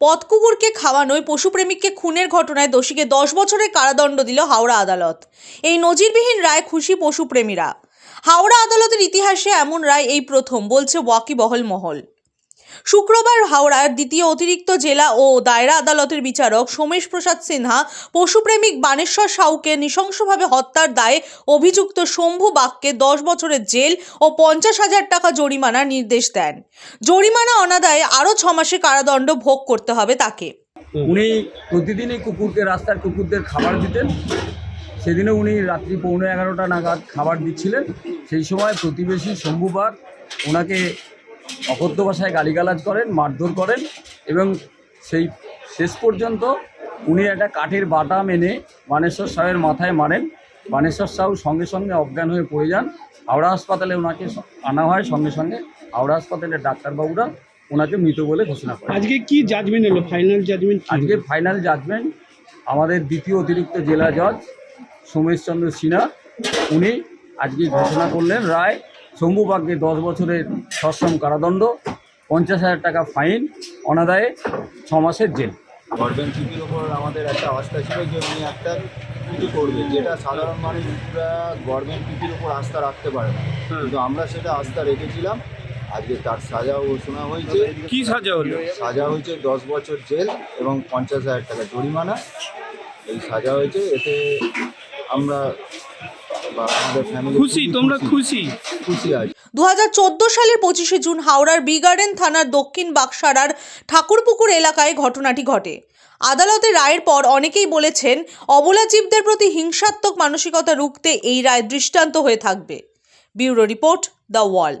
পথকুকুরকে খাওয়ানোয় পশুপ্রেমিককে খুনের ঘটনায় দোষীকে দশ বছরের কারাদণ্ড দিল হাওড়া আদালত। এই নজিরবিহীন রায় খুশি পশুপ্রেমীরা। হাওড়া আদালতের ইতিহাসে এমন রায় এই প্রথম, বলছে ওয়াকিবহল মহল। শুক্রবার হাওড়ার দ্বিতীয় অতিরিক্ত জেলা ও দায়রা আদালতের বিচারক সোমেশ প্রসাদ সিনহা, পশুপ্রেমিক বানেশ্বর সাউকে নৃশংসভাবে হত্যার দায়ে অভিযুক্ত শম্ভু বাগকে দশ বছরের জেল ও পঞ্চাশ হাজার টাকা জরিমানার নির্দেশ দেন। জরিমানা অনাদায়ে আরও ছ মাসে কারাদণ্ড ভোগ করতে হবে তাকে। উনি প্রতিদিনই কুকুরকে, রাস্তার কুকুরদের খাবার দিতেন। সেদিনও উনি রাত্রি পৌনে এগারোটা নাগাদ খাবার দিচ্ছিলেন। সেই সময় প্রতিবেশী শম্ভুবাগ ওনাকে অকথ্য ভাষায় গালিগালাজ করেন মারধর করেন এবং সেই শেষ পর্যন্ত উনি একটা কাঠের বাটা মেনে বানেশ্বর সাহের মাথায় মারেন। বানেশ্বর সাহু সঙ্গে সঙ্গে অজ্ঞান হয়ে পড়ে যান। হাওড়া হাসপাতালে ওনাকে আনা হয় সঙ্গে সঙ্গে। হাওড়া হাসপাতালের ডাক্তারবাবুরা ওনাকে মৃত বলে ঘোষণা করেন। আজকে কি জাজমেন্ট এলো? ফাইনাল জাজমেন্ট আজকে ফাইনাল জাজমেন্ট আমাদের দ্বিতীয় অতিরিক্ত জেলা জজ সোমেশচন্দ্র সিনহা উনি আজকে ঘোষণা করলেন রায় শম্ভুবাগকে দশ বছরের সশ্রম কারাদণ্ড পঞ্চাশ হাজার টাকা ফাইন অনাদায়ে ছ মাসের জেল। গভর্নমেন্ট টিভির ওপর আমাদের একটা আস্থা ছিল যে উনি একটা কিছু করবে যেটা সাধারণ মানুষরা গভর্নমেন্ট টিভির ওপর আস্থা রাখতে পারে না। কিন্তু আমরা সেটা আস্থা রেখেছিলাম। আজকে তার সাজাও ঘোষণা হয়েছে। কি সাজা হলো? সাজা হয়েছে দশ বছর জেল এবং পঞ্চাশ হাজার টাকা জরিমানা। এই সাজা হয়েছে এতে আমরা বা আমাদের ফ্যামিলি খুশি তোমরা খুশি। খুশি। আছি। দু সালের পঁচিশে জুন হাওড়ার বিগার্ডেন থানার দক্ষিণ বাক্সারার ঠাকুরপুকুর এলাকায় ঘটনাটি ঘটে। আদালতে রায়ের পর অনেকেই বলেছেন অবলা জীবদের প্রতি হিংসাত্মক মানসিকতা রুখতে এই রায় দৃষ্টান্ত হয়ে থাকবে। Bureau report the wall